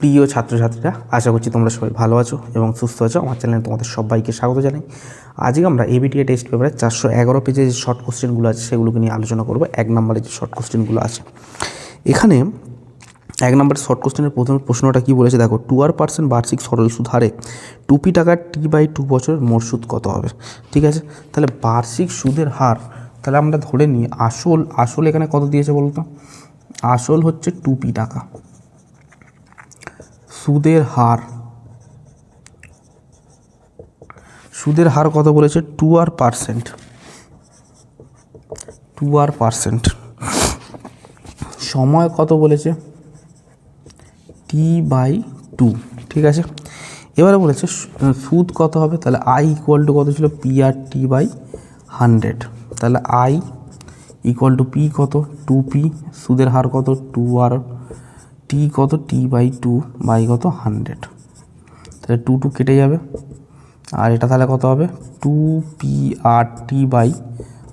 প্রিয় ছাত্রছাত্রীরা, আশা করছি তোমরা সবাই ভালো আছো এবং সুস্থ আছো। আমার চ্যানেলে তোমাদের সবাইকে স্বাগত জানাই। আজকে আমরা এবিটিএ টেস্ট পেপারে চারশো এগারো পেজে যে শর্ট কোশ্চেনগুলো আছে, সেগুলোকে নিয়ে আলোচনা করব। এক নম্বরে যে শর্ট কোশ্চেনগুলো আছে, এখানে এক নম্বরের শর্ট কোশ্চেনের প্রথম প্রশ্নটা কী বলেছে? দেখো টু আর পার্সেন্ট বার্ষিক সরল সুদ হারে টুপি টাকার টি বাই টু বছরের মোট সুদ কত হবে? ঠিক আছে? তাহলে বার্ষিক সুদের হার, তাহলে আমরা ধরে নিই, আসল আসল এখানে কত দিয়েছে বলতো? আসল হচ্ছে টুপি টাকা। সুদের হার। সুদের হার কত বলেছে? Two R percent. Two R percent. সময় কত বলেছে? T by two. ঠিক আছে? এবারে বলেছে, সুদ কত হবে? তাহলে আই ইকুয়াল টু কত ছিল? P R T by hundred. তাহলে আই ইকুয়াল টু পি কত? টু পি সুদের হার কত? টু আর টি কত টি বাই টু বাই কত হান্ড্রেড তাহলে টু টু কেটে যাবে। আর এটা তাহলে কত হবে? Two P R T by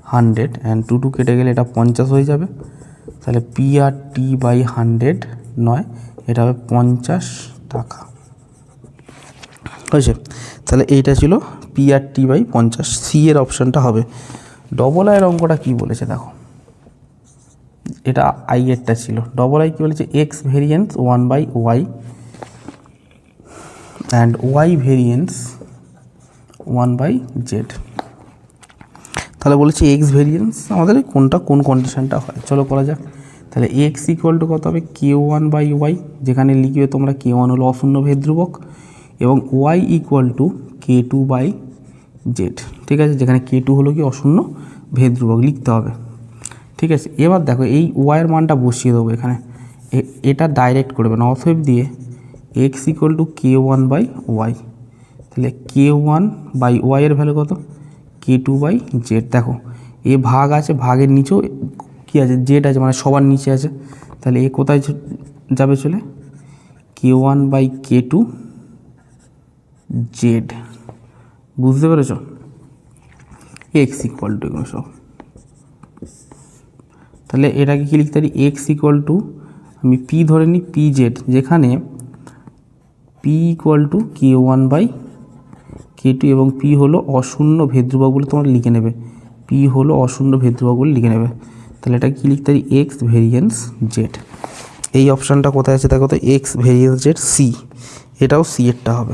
hundred and two two কেটে গেলে এটা পঞ্চাশ হয়ে যাবে। তাহলে P R T by hundred নয়, এটা হবে পঞ্চাশ টাকা। হয়েছে? তাহলে এইটা ছিল পি আর টি বাই পঞ্চাশ। সি এর অপশানটা হবে। ডবল আয়ের অঙ্কটা কী বলেছে দেখো। এটা আই এরটা ছিল। ডবল আই কী বলেছে? X variance one by Y and Y variance one by Z তাহলে বলেছি এক্স ভেরিয়েন্স আমাদের কোনটা, কোন কন্ডিশনটা হয়? চলো করা যাক। তাহলে এক্স ইকুয়াল টু কত হবে? কে ওয়ান বাই ওয়াই যেখানে লিখবে তোমরা কে ওয়ান হলো অশূন্য ভেদ ধ্রুবক এবং Y equal to K two by Z ঠিক আছে? যেখানে কে টু হলো কি অশূন্য ভেদ ধ্রুবক লিখতে হবে। ঠিক আছে? এবার দেখো, এই ওয়াইয়ের মানটা বসিয়ে দেবো এখানে। এটা ডাইরেক্ট করবে না অথব দিয়ে X equal to K one by Y তাহলে কে ওয়ান বাই ওয়াইয়ের ভ্যালু কত? কে টু বাই জেড দেখো, এ ভাগ আছে, ভাগের নিচেও কী আছে? জেড আছে মানে সবার নিচে আছে। তাহলে এ কোথায় যাবে চলে? K one by K two Z বুঝতে পেরেছ? এক্স ইকুয়াল টু এগুলো সব। তাহলে এটাকে কি লিখতে পারি? এক্স ইকুয়াল টু আমি পি ধরে নিই পি জেড যেখানে P equal to K one by K two এবং পি হলো অশূন্য ভেদ্রুবক বলে তোমার লিখে নেবে। পি হলো অশূন্য ভেদ্রুবক বলে লিখে নেবে। তাহলে এটা কী লিখতে পারি? এক্স ভেরিয়েন্স জেড এই অপশানটা কোথায় আছে দেখো তো? এক্স ভেরিয়েন্স জেড সি এটাও সি এরটা হবে।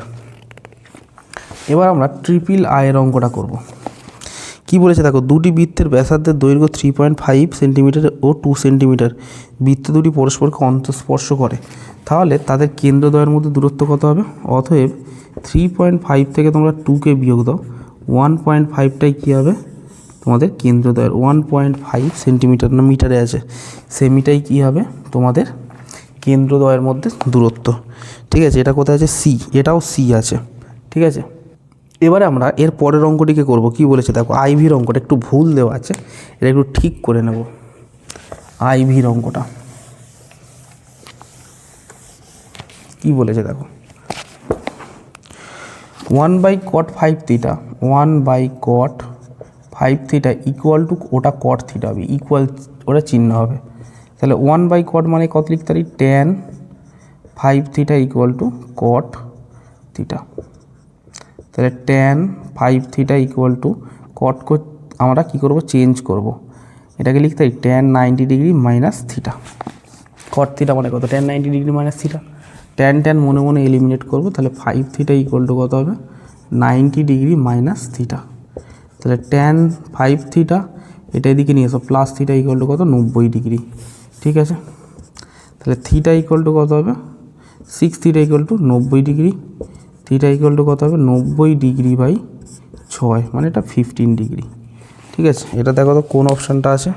এবার আমরা ট্রিপল আয়ের অঙ্কটা করব। কি বলেছে দেখো, দুটি বৃত্তের ব্যাসার্ধের দৈর্ঘ্য থ্রি পয়েন্ট ফাইভ সেন্টিমিটার ও টু সেন্টিমিটার বৃত্ত দুটি পরস্পরকে অন্তঃস্পর্শ করে। তাহলে তাদের কেন্দ্রদ্বয়ের মধ্যে দূরত্ব কত হবে? অতএব থ্রি পয়েন্ট ফাইভ থেকে তোমরা টুকে বিয়োগ দাও। ওয়ান পয়েন্ট ফাইভটাই কী হবে? তোমাদের কেন্দ্রদ্বয়ের ওয়ান পয়েন্ট ফাইভ সেন্টিমিটার না মিটারে আছে। সেমিটাই কী হবে? তোমাদের কেন্দ্রদ্বয়ের মধ্যে দূরত্ব। ঠিক আছে, এটা কোথায় আছে? সি এটাও সি আছে। ঠিক আছে? এবারে আমরা এর পরের অঙ্কটিকে করব। কি বলেছে? দেখো আইভির অঙ্কটা একটু ভুল দেওয়া আছে। এটা একটু ঠিক করে নেব। আইভির অঙ্কটা কি বলেছে? দেখো। One by cot five theta one by cot five theta equal to ওটা কট থিটা হবে। ইকুয়াল ওটা চিহ্ন হবে। তাহলে ওয়ান বাই কট মানে কত লিখতে পারি? Tan five theta equal to cot theta তাহলে tan five theta equal to cot আমরা কী করব? চেঞ্জ করব। এটাকে লিখতে পারি tan ninety degree minus theta cot theta মানে কত? Tan ninety degree minus theta tan tan মনে মনে এলিমিনেট করব। তাহলে ফাইভ থিটা ইকুয়াল টু কত হবে? নাইনটি ডিগ্রি মাইনাস থিটা তাহলে টেন ফাইভ থিটা এটা এদিকে নিয়ে এসো। প্লাস থিটা ইকুয়াল টু কত? নব্বই ডিগ্রি ঠিক আছে? তাহলে থিটা ইকুয়াল টু কত হবে? সিক্স থিটা ইকুয়াল টু নব্বই ডিগ্রি থিটা ইকুয়াল টু কত হবে? নব্বই ডিগ্রি বাই ছয়। মানে এটা ফিফটিন ডিগ্রি ঠিক আছে? এটা দেখো তো কোন অপশানটা আছে?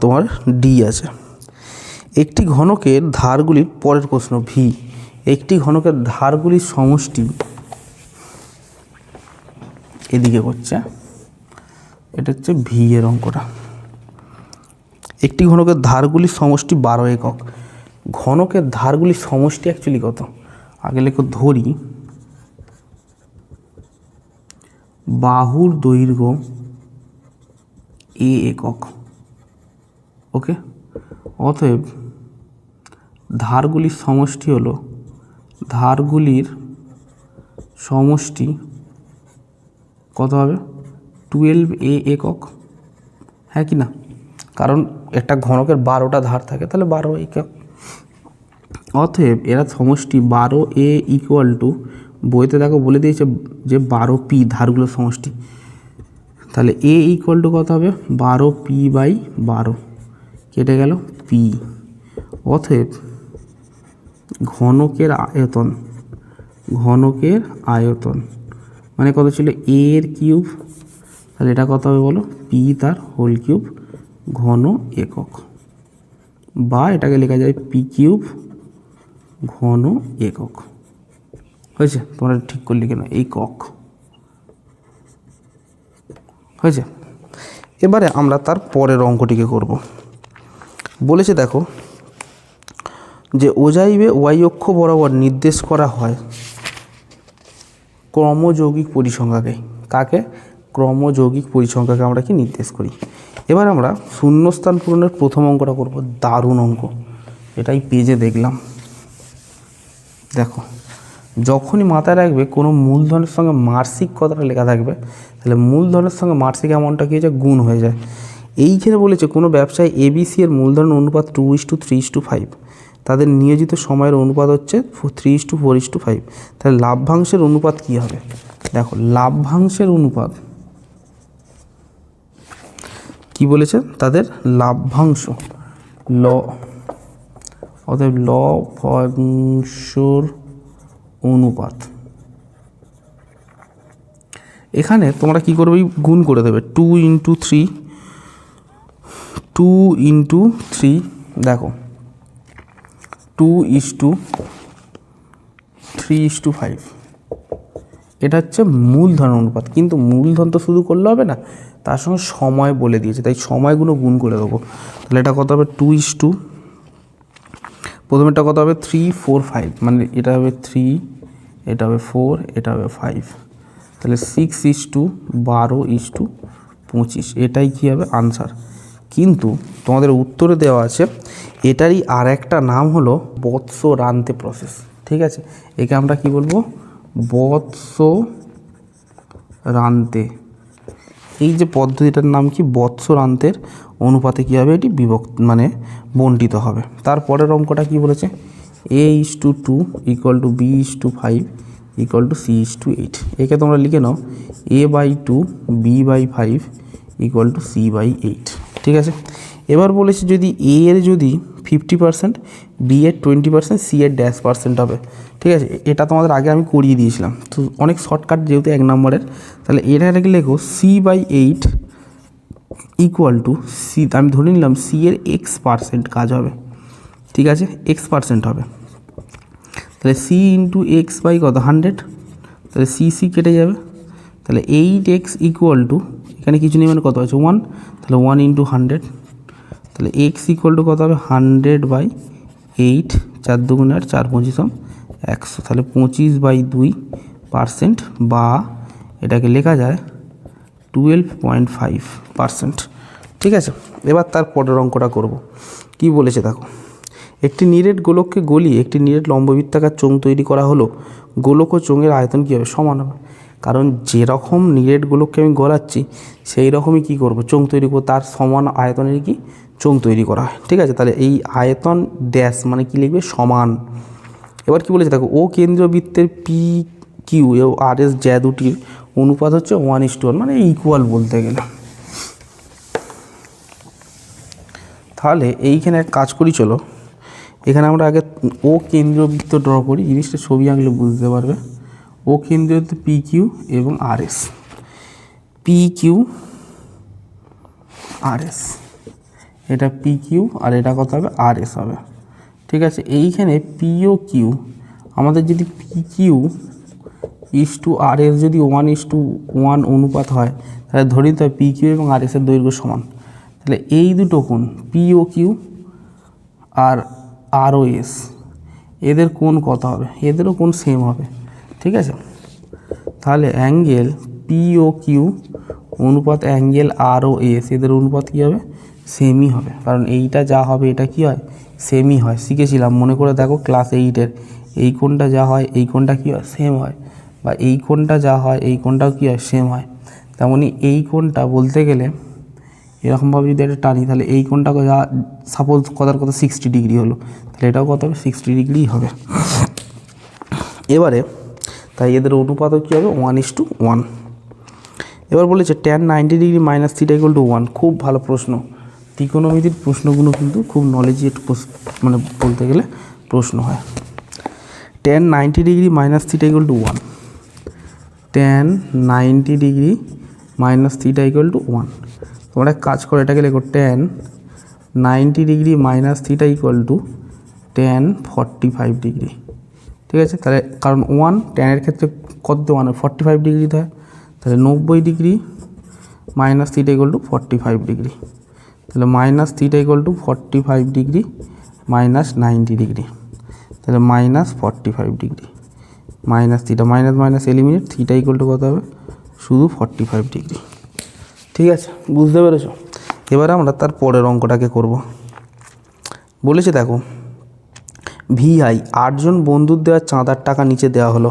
তোমার ডি আছে। একটি ঘনকের ধারগুলির পরের প্রশ্ন ভি একটি ঘনকের ধারগুলির সমষ্টি এদিকে করছে। এটা হচ্ছে ভি এর অঙ্কটা। একটি ঘনকের ধারগুলির সমষ্টি বারো একক। ঘনকের ধারগুলির সমষ্টি অ্যাকচুয়ালি কত? আগে লেখো ধরি। বাহুর দৈর্ঘ্য এ একক। ওকে? অতএব ধারগুলির সমষ্টি হলো, ধারগুলির সমষ্টি কত হবে? টুয়েলভ এ একক। হ্যাঁ কি না? কারণ একটা ঘনকের বারোটা ধার থাকে, তাহলে বারো একক অতএব এরা সমষ্টি বারো এ ইকুয়াল টু বইতে দেখো বলে দিয়েছে যে বারো পি ধারগুলোর সমষ্টি। তাহলে এ ইকুয়াল টু কত হবে? বারো পি বাই বারো। কেটে গেল পি অতএব ঘনকের আয়তন ঘনকের আয়তন মানে কত ছিল? এর কিউব তাহলে এটা কত হবে বলো? পি তার হোল কিউব ঘন একক। বা এটাকে লেখা যায় পি কিউব ঘন একক। হয়েছে? তোমরা ঠিক করলে কেন? একক। হয়েছে? এবারে আমরা তার পরের অঙ্কটিকে করব। বলেছে দেখো যে ওজাইবে ওয়াই অক্ষ বরাবর নির্দেশ করা হয় ক্রমযৌগিক পরিসংখ্যাকে। কাকে? ক্রমযৌগিক পরিসংখ্যাকে আমরা কি নির্দেশ করি? এবার আমরা শূন্যস্থান পূরণের প্রথম অঙ্কটা করব। দারুণ অঙ্ক। এটাই পেজে দেখলাম। দেখো, যখনই মাথায় রাখবে কোনো মূলধনের সঙ্গে মার্সিক কথাটা লেখা থাকবে, তাহলে মূলধনের সঙ্গে মার্সিক অ্যামাউন্টটা কী হয়েছে? গুণ হয়ে যায়। এইখানে বলেছে কোনো ব্যবসায় এবিসি এর মূলধন অনুপাত two is to three is to five তাদের নিয়োজিত সময়ের অনুপাত হচ্ছে three is to four is to five তাহলে লাভ্যাংশের অনুপাত কী হবে? দেখো, লাভ্যাংশের অনুপাত কি বলেছে? তাদের লাভ্যাংশ। ল অতএব ল লভ্যাংশর অনুপাত। এখানে তোমরা কি করবে? গুণ করে দেবে। Two into three, two into three, দেখো। Two is to, three is to five. এটা হচ্ছে মূলধন অনুপাত। কিন্তু মূলধন তো শুধু করলে হবে না, তার সঙ্গে সময় বলে দিয়েছে। তাই সময়গুলো গুণ করে দেবো। তাহলে এটা কত হবে? টু ইস টু প্রথমেরটা কত হবে? থ্রি ফোর ফাইভ মানে এটা হবে থ্রি এটা হবে ফোর এটা হবে ফাইভ তাহলে সিক্স ইস টু বারো ইস টু পঁচিশ। এটাই কী হবে? আনসার কিন্তু তোমাদের উত্তরে দেওয়া আছে, এটারই আর একটা নাম হলো বৎস রানতে প্রসেস ঠিক আছে? একে আমরা কি বলব? বৎস রানতে এই যে পদ্ধতিটার নাম কি? বৎসরান্তের অনুপাতে কী হবে? এটি বিভক্ত মানে বন্টিত হবে। তারপরের অঙ্কটা কি বলেছে? A is to two equal to B is to five equal to C is to eight একে তোমরা লিখে নাও। A by two B by five equal to C by eight ঠিক আছে? এবার বলেছে যদি এ এর যদি ফিফটি পার্সেন্ট বি এর টোয়েন্টি পার্সেন্ট সি এর ড্যাশ পার্সেন্ট হবে। ঠিক আছে? এটা তোমাদের আগে আমি করিয়ে দিয়েছিলাম। তো অনেক শর্টকাট যেহেতু এক নম্বরের, তাহলে এটা এটাকে লেখো? C by eight equal to C আমি ধরে নিলাম সি এর এক্স পার্সেন্ট কাজ হবে। ঠিক আছে? এক্স পার্সেন্ট হবে। তাহলে সি ইন্টু এক্স বাই কত? হান্ড্রেড তাহলে সি সি কেটে যাবে। তাহলে এইট এক্স ইকুয়াল টু এখানে কিছু নেই মানে কত আছে ওয়ান তাহলে ওয়ান ইন্টু হান্ড্রেড তাহলে এক্স ইকুয়াল টু কত হবে? হান্ড্রেড বাই এইট চার দুগুণে আর চার পঁচিশম একশো। তাহলে পঁচিশ বাই দুই পার্সেন্ট বা এটাকে লেখা যায় টুয়েলভ পয়েন্ট ফাইভ পার্সেন্ট ঠিক আছে? এবার তার পরের অঙ্কটা করব। কি বলেছে দেখো? একটি নিরেট গোলককে গলি একটি নিরেট লম্ববৃত্তাকার চোঙ তৈরি করা হলো। গোলক ও চোঙের আয়তন কী হবে? সমান হবে। কারণ যেরকম নিরেট গোলককে আমি গলাচ্ছি সেই রকমই কী করব? চোঙ তৈরি করব। তার সমান আয়তনের কি? চোঙ তৈরি করা হয়। ঠিক আছে? তাহলে এই আয়তন ড্যাশ মানে কি লিখবে? সমান। এবার কি বলেছে? দেখো, ও কেন্দ্রীয় বৃত্তের পি কিউ ও আর এস জ্যা দুটির অনুপাত হচ্ছে ওয়ান ইস টু ওয়ান মানে ইকুয়াল বলতে গেলে। তাহলে এইখানে এক কাজ করি, চলো। এখানে আমরা আগে ও কেন্দ্রীয় বৃত্ত ড্র করি। জিনিসটা ছবি আঁকলে বুঝতে পারবে। ও কেন্দ্রীয় পি কিউ এবং R S P Q R S এটা পি কিউ আর এটা কত হবে আর এস হবে। ঠিক আছে, এইখানে পি ও কিউ আমাদের যদি P Q is to R S যদি ওয়ান ইস টু ওয়ান অনুপাত হয়, তাহলে ধরে নিতে হবে পি কিউ এবং আর এসের দৈর্ঘ্য সমান। তাহলে এই দুটো কোণ পি ও কিউ আর আর ও এস এদের কোণ কত হবে? এদেরও কোণ সেম হবে। ঠিক আছে? তাহলে অ্যাঙ্গেল পি ও কিউ অনুপাত অ্যাঙ্গেল আর ও এস এদের অনুপাত কী হবে? সেমই হবে। কারণ এইটা যা হবে, এটা কি হয়? সেমই হয়। শিখেছিলাম। মনে করে দেখো ক্লাস এইটের এই কোণটা যা হয়, এই কোণটা কী হয়? সেম হয়। বা এই কোণটা যা হয়, এই কোণটাও কী হয়? সেম হয়। তেমনই এই কোণটা বলতে গেলে এরকমভাবে যদি একটা টানি, তাহলে এই কোণটা যা সাপোজ কথার কথা সিক্সটি ডিগ্রি হলো, তাহলে এটাও কত হবে? সিক্সটি ডিগ্রি হবে। এবারে, তাই এদের অনুপাতও কী হবে? ওয়ান ইস টু ওয়ান এবার বলেছে tan ninety degree minus theta equal to one খুব ভালো প্রশ্ন। ত্রিকোণমিতির প্রশ্নগুলো কিন্তু খুব নলেজি একটু মানে বলতে গেলে প্রশ্ন হয়। Tan ninety degree minus theta equal to one tan ninety degree minus theta equal to one তোমরা এক কাজ করো, এটাকে লেখো tan ninety degree minus theta equal to tan forty five degree ঠিক আছে? তাহলে কারণ ওয়ান টেনের ক্ষেত্রে কত ওয়ান ফর্টি ফাইভ ডিগ্রি হয়। তাহলে নব্বই degree minus theta equal to forty five degree তাহলে minus theta equal to forty five degree minus ninety degree তাহলে minus forty five degree minus theta minus minus eliminate theta equal to কত হবে? শুধু forty five degree ঠিক আছে, বুঝতে পেরেছ? এবারে আমরা তার পরের অঙ্কটাকে করব। বলেছে দেখো ভিআই আটজন বন্ধুর দেওয়া চাঁদার টাকা নিচে দেওয়া হলো।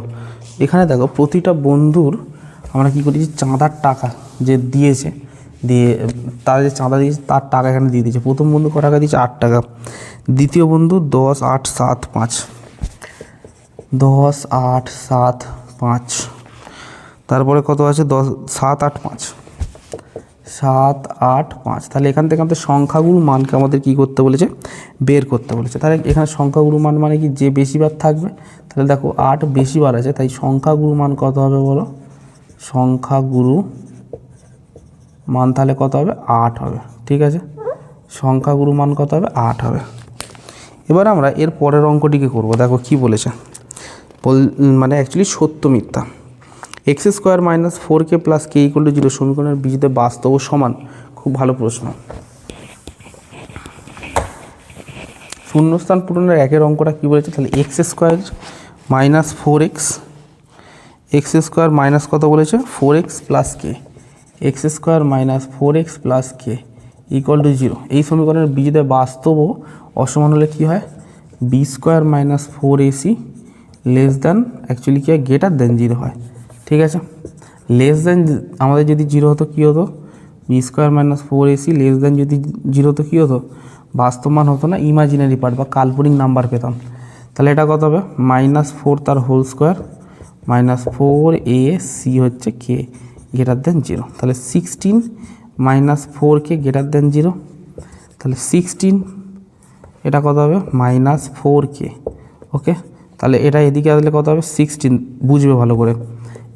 এখানে দেখো, প্রতিটা বন্ধুর আমরা কী করেছি? চাঁদার টাকা যে দিয়েছে দিয়ে, তার যে চাঁদা দিয়েছে, তার টাকা এখানে দিয়ে দিয়েছে। প্রথম বন্ধু ক টাকা দিয়েছে? আট টাকা। দ্বিতীয় বন্ধু দশ, আট, সাত, পাঁচ। দশ, আট, সাত, পাঁচ। তারপরে কত আছে? দশ, সাত, আট, পাঁচ। সাত, আট, পাঁচ। তাহলে এখান থেকে আমাদের সংখ্যাগুলো মানকে আমাদের কী করতে বলেছে? বের করতে বলেছে। তাহলে এখানে সংখ্যাগুরু মান মানে কি? যে বেশিবার থাকবে, তাহলে দেখো আট বেশিবার আছে, তাই সংখ্যাগুরু মান কত হবে বলো? সংখ্যাগুরু মান তাহলে কত হবে? আট হবে। ঠিক আছে? সংখ্যাগুরু মান কত হবে? আট হবে। এবার আমরা এর পরের অঙ্কটিকে করব। দেখো কি বলেছে। বল মানে অ্যাকচুয়ালি সত্য মিথ্যা। X square minus four K plus K equal to zero সমীকরণের বীজতে বাস্তব সমান। খুব ভালো প্রশ্ন। শূন্যস্থান পূরণের একের অঙ্কটা কী বলেছে? তাহলে X square minus four X X square minus কত বলেছে? Four X plus K X square minus four X plus K equal to zero. এই সমীকরণের বীজতে বাস্তব ও অসমান হলে কী হয়? B square minus four AC less than actually কী হয়? গ্রেটার দেন জিরো হয়। ঠিক আছে? লেস দেন আমাদের যদি জিরো হতো কী হতো? B square minus four AC less than যদি জিরো হতো কী হতো? বাস্তব মান হতো না ইমাজিনারি পার্ট বা কাল্পনিক নাম্বার পেতাম। তাহলে এটা কত হবে? মাইনাস ফোর তার whole square minus four A C হচ্ছে কে। গ্রেটার দেন জিরো তাহলে sixteen minus four K greater than zero তাহলে সিক্সটিন এটা কত হবে? মাইনাস ফোর কে ওকে তাহলে এটা এদিকে আসলে কত হবে? সিক্সটিন বুঝবে ভালো করে।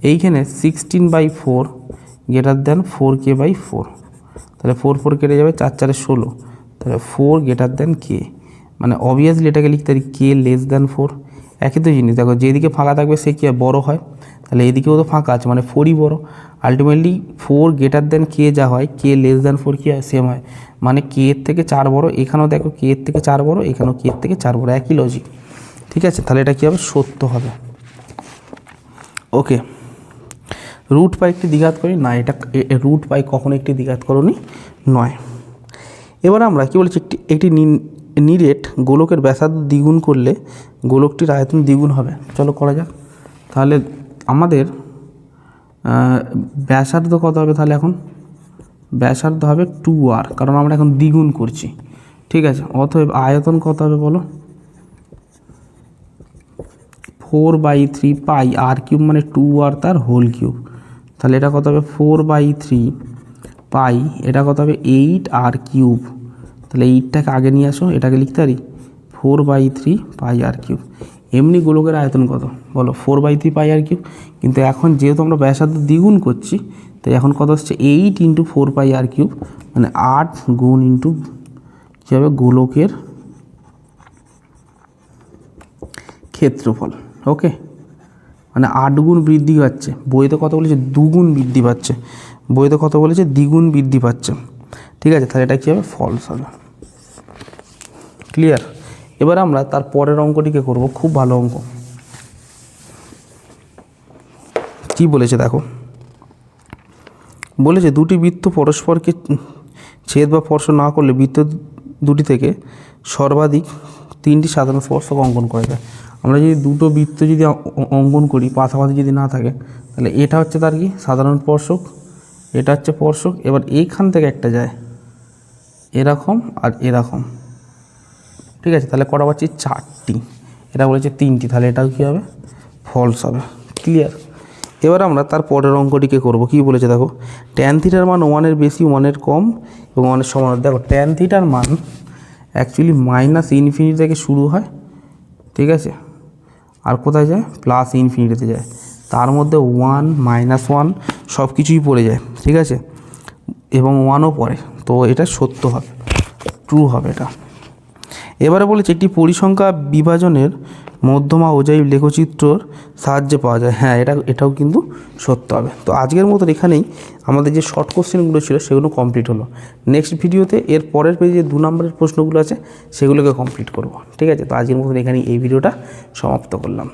এইখানে sixteen by four greater than four K by four তাহলে ফোর ফোর কেটে যাবে চার চারে ষোলো, তাহলে ফোর গ্রেটার দেন কে মানে অবভিয়াসলি এটাকে লিখতে পারি কে লেস দেন ফোর একই তো জিনিস। দেখো, যেদিকে ফাঁকা থাকবে সে কি হয় বড় হয়? তাহলে এদিকেও তো ফাঁকা আছে মানে ফোরই বড়ো। Ultimately four greater than K যা হয় কে লেস দেন ফোর কি হয় সেম হয়। মানে কে এর থেকে চার বড়ো, এখানেও দেখো কে এর থেকে চার বড়ো, এখানেও কে এর থেকে চার বড়ো। একই লজিক ঠিক আছে? তাহলে এটা কী হবে? সত্য হবে। ওকে রুট পাই একটি দ্বিঘাত করি? না, এটা রুট পাই কখনো একটি দ্বিঘাত করণী নয়। এবার আমরা কী বলেছি? একটি একটি নিরেট গোলকের ব্যাসার্ধ দ্বিগুণ করলে গোলকটির আয়তন দ্বিগুণ হবে। চলো করা যাক। তাহলে আমাদের ব্যাসার্ধ কত হবে তাহলে এখন? ব্যাসার্ধ হবে টু আর কারণ আমরা এখন দ্বিগুণ করছি। ঠিক আছে, অতএব আয়তন কত হবে বলো? Four by three pi R cube মানে টু আর তার হোল কিউব তাহলে এটা কত হবে? ফোর বাই থ্রি পাই এটা কত হবে? এইট আর কিউব তাহলে এইটটাকে আগে নিয়ে আসো, এটাকে লিখতে পারি? Four by three pi R cube এমনি গোলকের আয়তন কত? বলো four by three pi R cube কিন্তু এখন যেহেতু আমরা ব্যাসার্ধ দ্বিগুণ করছি, তাই এখন কত হচ্ছে? Eight into four pi R cube মানে আট গুণ ইন্টু কী হবে? গোলকের ক্ষেত্রফল। ওকে মানে আট গুণ বৃদ্ধি পাচ্ছে। বইতে কত বলেছে? দুগুণ বৃদ্ধি পাচ্ছে। বইতে কত বলেছে? দ্বিগুণ বৃদ্ধি পাচ্ছে। ঠিক আছে? তাহলে এটা কী হবে? ফলস হবে। ক্লিয়ার এবার আমরা তার পরের অঙ্কটিকে করব, খুব ভালো অঙ্ক। কি বলেছে দেখো? বলেছে দুটি বৃত্ত পরস্পরকে ছেদ বা স্পর্শ না করলে বৃত্ত দুটি থেকে সর্বাধিক তিনটি সাধারণ স্পর্শক অঙ্কন করা যায়। আমরা যদি দুটো বৃত্ত যদি অঙ্কন করি, পাশাপাশি যদি না থাকে, তাহলে এটা হচ্ছে তার কি? সাধারণ স্পর্শক, এটা হচ্ছে স্পর্শক। এবার এইখান থেকে একটা যায়। এরকম আর এরকম। ঠিক আছে? তাহলে করা পাচ্ছি? চারটি। এটা বলেছে তিনটি। তাহলে এটাও কী হবে? ফলস হবে। ক্লিয়ার এবার আমরা তার পরের অঙ্কটিকে করব। কি বলেছে দেখো? ট্যান থিটার মান ওয়ানের বেশি ওয়ানের কম এবং ওয়ানের সমান। দেখো ট্যান থিটার মান অ্যাকচুয়ালি মাইনাস ইনফিনিটি থেকে শুরু হয়। ঠিক আছে? আর কোথায় যায়? প্লাস ইনফিনিটিতে যায়। তার মধ্যে ওয়ান মাইনাস ওয়ান সব কিছুই পড়ে যায়। ঠিক আছে? এবং ওয়ানও পড়ে। তো এটা সত্য হবে ট্রু হবে এটা। এবারে বলেছে, একটি পরিসংখ্যা বিভাজনের মধ্যমা ওজাই লেখচিত্রর সাহায্যে পাওয়া যায়। হ্যাঁ এটা, এটাও কিন্তু সত্য হবে। তো আজকের মতন এখানেই আমাদের যে শর্ট কোশ্চেনগুলো ছিল, সেগুলো কমপ্লিট হলো। নেক্সট ভিডিওতে এর পরের পেজে যে দু নম্বরের প্রশ্নগুলো আছে, সেগুলোকে কমপ্লিট করব। ঠিক আছে? তো আজকের মতন এখানেই এই ভিডিওটা সমাপ্ত করলাম।